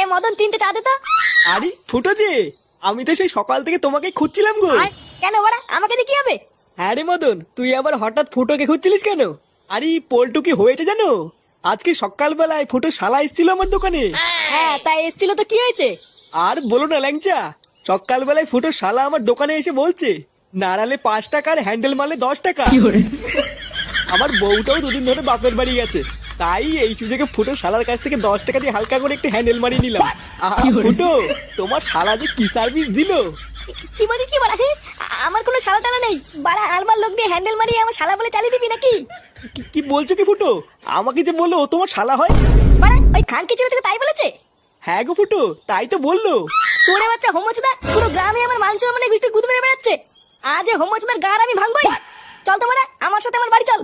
এ মদন তিনটে চা দে তো। আরে ফুটো যে আমি তো সেই সকাল থেকে তোমাকে খুঁজছিলাম গো। কেন বাড়া আমাকে দিয়ে কি হবে? হ্যাঁ রে মদন তুই আবার হঠাৎ ফুটোকে খুঁজছিলিস কেন? আরে পল্টু কি হয়েছে জানো? আজকে সকালবেলায় ফুটো শালা এসেছিল আমার দোকানে। হ্যাঁ তাই এসছিল তো কি হয়েছে? আর বলো না ল্যাংচা সকালবেলায় ফুটো শালা আমার দোকানে এসে বলছে নাড়ালে পাঁচ টাকা আর হ্যান্ডেল মারলে দশ টাকা। আমার বউটাও দুদিন ধরে বাপের বাড়ি গেছে। তাই এই সুযোগে ফুটো শালার কাছ থেকে দশ টাকা দিয়ে হালকা করে একটু হ্যান্ডেল মারিয়ে নিলাম। আহা, ফুটো তোমার শালা যে কি সার্ভিস দিলো? কি বলি কি হ্যাঁ? আমার কোনো শালা টালা নেই। বাড়া আলবার লোক দিয়ে হ্যান্ডেল মারিয়ে আমার শালা বলে চালিয়ে দিবি নাকি? কি- কি বলছো কি ফুটো? আমাকে যে বলল তোমার শালা হয়? বাড়া ওই খানকে ছিল থেকে তাই বলেছে? হ্যাঁ গো ফুটো তাই তো বলল। চোরে বাচ্চা হোমচদা পুরো গ্রামে আমার মাংস মানে গুষ্টি গুদ মেরে বেড়াচ্ছে। আজ হোমচদার গার আমি ভাঙবই। চল তো বাড়া আমার সাথে আমার বাড়ি চল।